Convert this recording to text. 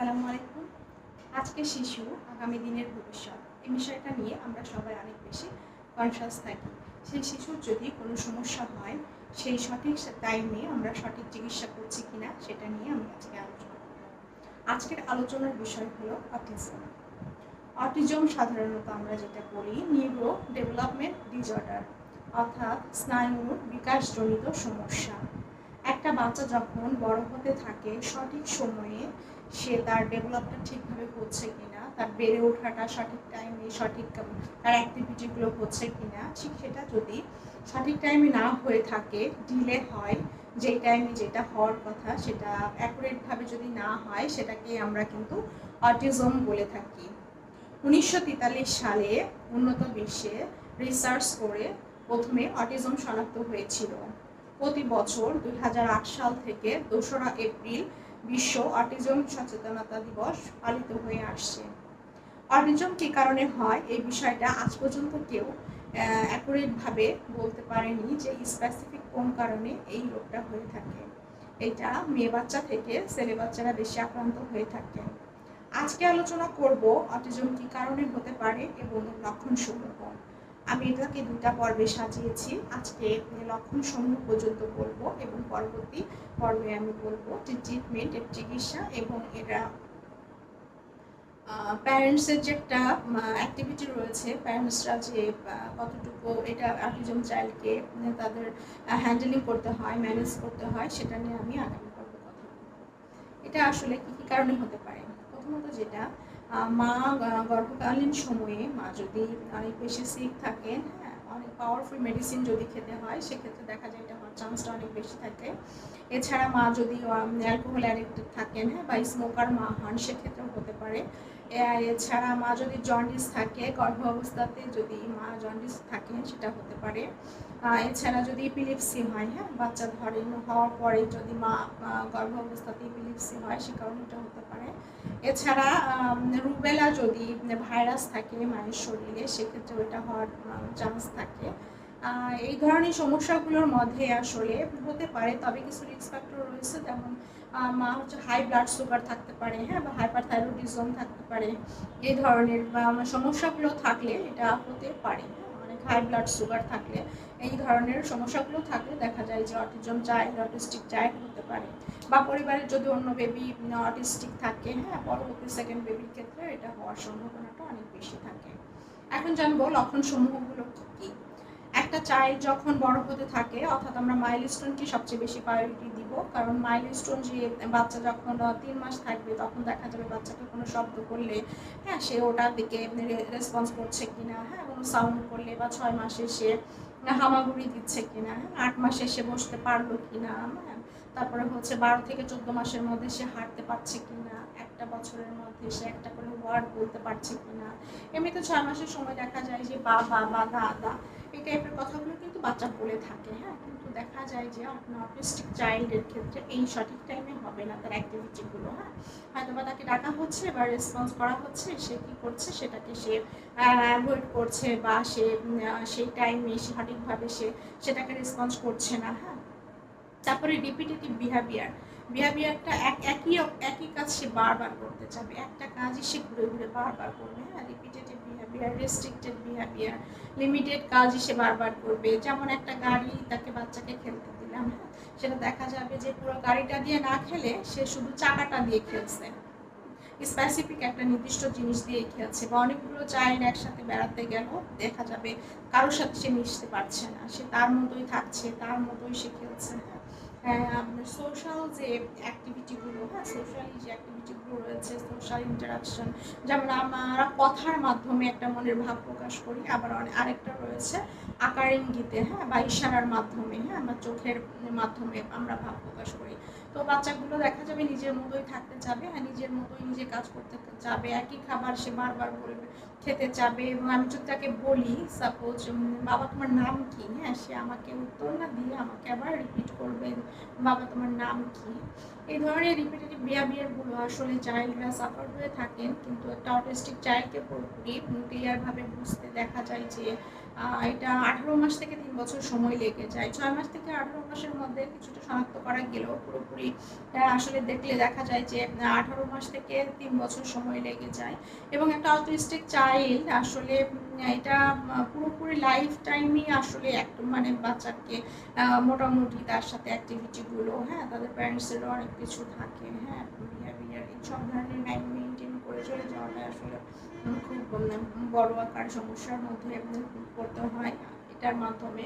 আসসালামু আলাইকুম। আজকে শিশু আগামী দিনের ভবিষ্যৎ। এই বিষয়টা নিয়ে আমরা সবাই অনেক বেশি কনসাস থাকি। সেই শিশুর যদি কোনো সমস্যা হয়, সেই সঠিক টাইমে আমরা সঠিক চিকিৎসা করছি কিনা সেটা নিয়ে আমি আজকে আলোচনা করব। আজকের আলোচনার বিষয় হলো অটিজম অটিজম সাধারণত আমরা যেটা বলি নিউরো ডেভেলপমেন্ট ডিসঅর্ডার অর্থাৎ স্নায়ুর বিকাশজনিত সমস্যা। একটা বাচ্চা যখন বড় হতে থাকে, সঠিক সময়ে সে তার ডেভেলপটা ঠিকভাবে হচ্ছে কিনা, তার বেড়ে ওঠাটা সঠিক টাইমে সঠিক তার অ্যাক্টিভিটিগুলো হচ্ছে কিনা, ঠিক সেটা যদি সঠিক টাইমে না হয়ে থাকে ডিলে হয়, যেই টাইমে যেটা হওয়ার কথা সেটা অ্যাকুরেটভাবে যদি না হয় সেটাকে আমরা কিন্তু অটিজম বলে থাকি। উনিশশো তেতাল্লিশ সালে উন্নত বিশ্বে রিসার্চ করে প্রথমে অটিজম শনাক্ত হয়েছিল। প্রতি বছর দু হাজার আট সাল থেকে দোসরা এপ্রিল বিশ্ব অটিজম সচেতনতা দিবস পালিত হয়ে আসছে। অটিজম কী কারণে হয়? এই বিষয়টা আজ পর্যন্ত কেউ অ্যাকুরেটভাবে বলতে পারেনি যে স্পেসিফিক কোন কারণে এই রোগটা হয়ে থাকে। এটা মেয়ে বাচ্চা থেকে ছেলে বাচ্চারা বেশি আক্রান্ত হয়ে থাকে। আজকে আলোচনা করব অটিজম কী কারণে হতে পারে এবং লক্ষণ লক্ষণসমূহ আমি এটাকে দুটা পর্বে সাজিয়েছি। আজকে লক্ষণ সমূহ পর্যন্ত বলব এবং পরবর্তী পর্বে আমি বলব যে ট্রিটমেন্ট এর চিকিৎসা এবং এটা প্যারেন্টসের যে একটা অ্যাক্টিভিটি রয়েছে প্যারেন্টসরা যে কতটুকু এটা অটিজম চাইল্ডকে তাদের হ্যান্ডেলিং করতে হয় ম্যানেজ করতে হয়, সেটা নিয়ে আমি আগামী পর্বে কথা বলব। এটা আসলে কী কী কারণে হতে পারে? প্রথমত যেটা মা গর্ভকালীন সময়ে মা যদি অনেক বেশি সিক থাকেন হ্যাঁ অনেক পাওয়ারফুল মেডিসিন যদি খেতে হয়, সেক্ষেত্রে দেখা যায় এটা হওয়ার চান্সটা অনেক বেশি থাকে। এছাড়া মা যদি অ্যালকোহল অ্যাডিক্টেড থাকেন হ্যাঁ বা স্মোকার মা হন, সেক্ষেত্রেও হতে পারে। এছাড়া মা যদি জন্ডিস থাকে গর্ভ অবস্থাতে যদি মা জন্ডিস থাকে, সেটা হতে পারে। এছাড়া যদি ইপিলিপসি হয় হ্যাঁ বাচ্চা ধরেন হওয়ার পরে যদি মা গর্ভ অবস্থাতে ইপিলিপসি হয়, সে কারণে এটা হতে পারে। এছাড়া রুবেলা যদি ভাইরাস থাকে মায়ের শরীরে সেক্ষেত্রে ওইটা হওয়ার চান্স থাকে। এই ধরনের সমস্যাগুলোর মধ্যে আসলে হতে পারে, তবে কিছু রিস্ক ফ্যাক্টর রয়েছে, যেমন মা হচ্ছে হাই ব্লাড সুগার থাকতে পারে হ্যাঁ বা হাইপার থাকতে পারে, এই ধরনের সমস্যাগুলো থাকলে এটা হতে পারে অনেক হাই ব্লাড সুগার থাকলে, এই ধরনের সমস্যাগুলো থাকলে দেখা যায় যে অটিজম চাইল্ড অটিস্টিক চাইল্ড হতে পারে, বা পরিবারের যদি অন্য বেবি অটিস্টিক থাকে হ্যাঁ পরবর্তী সেকেন্ড বেবির ক্ষেত্রে এটা হওয়ার সম্ভাবনাটা অনেক বেশি থাকে। এখন জানব লক্ষণ সমূহগুলো কী? একটা চাইল্ড যখন বড় হতে থাকে, অর্থাৎ আমরা মাইলস্টোনকে সবচেয়ে বেশি প্রায়োরিটি দিব। কারণ মাইলস্টোন যে বাচ্চা যখন তিন মাস থাকবে, তখন দেখা যাবে বাচ্চাকে কোনো শব্দ করলে হ্যাঁ সে ওটার দিকে রেসপন্স করছে কিনা হ্যাঁ কোনো সাউন্ড করলে বা ছয় মাসে সে হামাগুড়ি দিচ্ছে কিনা হ্যাঁ আট মাসে সে বসতে পারল কিনা হ্যাঁ তারপরে হচ্ছে বারো থেকে চোদ্দ মাসের মধ্যে সে হাঁটতে পারছে কিনা, একটা বছরের মধ্যে সে একটা করে ওয়ার্ড বলতে পারছে কিনা। এমনিতে ছয় মাসের সময় দেখা যায় যে বাবা বা দাদা এই টাইপের কথাগুলো কিন্তু বাচ্চা বলে থাকে হ্যাঁ? কিন্তু দেখা যায় যে আপনার অটিস্টিক চাইল্ডের ক্ষেত্রে এই সঠিক টাইমে হবে না তার অ্যাক্টিভিটিগুলো হ্যাঁ? হয়তো বা তাকে ডাকা হচ্ছে বা রেসপন্স করা হচ্ছে, সে কী করছে সেটাকে সে অ্যাভয়েড করছে বা সে সেই টাইমে সঠিকভাবে সে সেটাকে রেসপন্স করছে না হ্যাঁ? তারপরে রিপিটেটিভ বিহেভিয়ার বিহেভিয়ারটা এক, একই একই কাজ সে বারবার করতে চাবে। একটা কাজই সে ঘুরে ঘুরে বারবার করবে হ্যাঁ? Repetitive behaviour restricted behaviour limited কাজই সে বারবার করবে। যেমন একটা গাড়ি তাকে বাচ্চাকে খেলতে দিলাম হ্যাঁ? সেটা দেখা যাবে যে পুরো গাড়িটা দিয়ে না খেলে সে শুধু চাকাটা দিয়ে খেলছে। স্পেসিফিক একটা নির্দিষ্ট জিনিস দিয়ে খেলছে বা অনেকগুলো চাইল্ড একসাথে বেড়াতে গেল দেখা যাবে কারোর সাথে সে মিশতে পারছে না। সে তার মতোই থাকছে, তার মতোই সে খেলছে হ্যাঁ? আপনার সোশ্যাল যে অ্যাক্টিভিটিগুলো হ্যাঁ সোশ্যালি যে অ্যাক্টিভিটিগুলো রয়েছে সোশ্যাল ইন্টারাকশন যেমন আমরা কথার মাধ্যমে একটা মনের ভাব প্রকাশ করি, আবার আরেকটা রয়েছে আকার ইঙ্গিতে হ্যাঁ বা ইশারার মাধ্যমে হ্যাঁ বা চোখের মাধ্যমে আমরা ভাব প্রকাশ করি। তো বাচ্চাগুলো দেখা যাবে নিজের মতোই থাকতে চাবে হ্যাঁ নিজের মতোই নিজে কাজ করতে চাবে, একই খাবার সে বারবার বলবে খেতে চাবে এবং আমি যদি তাকে বলি সাপোজ বাবা, তোমার নাম কি? হ্যাঁ সে আমাকে উত্তর না দিয়ে আমাকে আবার রিপিট করবে। বাবা, তোমার নাম কি? এই ধরনের রিপিটেটিভ বিহেভিয়ারগুলো আসলে চাইল্ডরা সাফার হয়ে থাকেন, কিন্তু একটা অটিস্টিক চাইল্ডকে পুরোপুরি ক্লিয়ারভাবে বুঝতে দেখা যায় যে এটা আঠারো মাস থেকে তিন বছর সময় লেগে যায় ছয় মাস থেকে আঠারো মাসের মধ্যে কিছুটা শনাক্ত করা গেলেও পুরোপুরি আসলে দেখলে দেখা যায় যে আঠারো মাস থেকে তিন বছর সময় লেগে যায়। এবং একটা অটিস্টিক চাইল্ড আসলে এটা পুরোপুরি লাইফ টাইমই আসলে একটা মানে বাচ্চাকে মোটামুটি তার সাথে অ্যাক্টিভিটিগুলো হ্যাঁ তাদের প্যারেন্টসেরও অনেক কিছু থাকে হ্যাঁ বিহেভিয়ার এই সব ধরনের লাইন মেনটেন করে আসলে। খুব বড় আকার সমস্যার মধ্যে পড়তে হয়। এটার মাধ্যমে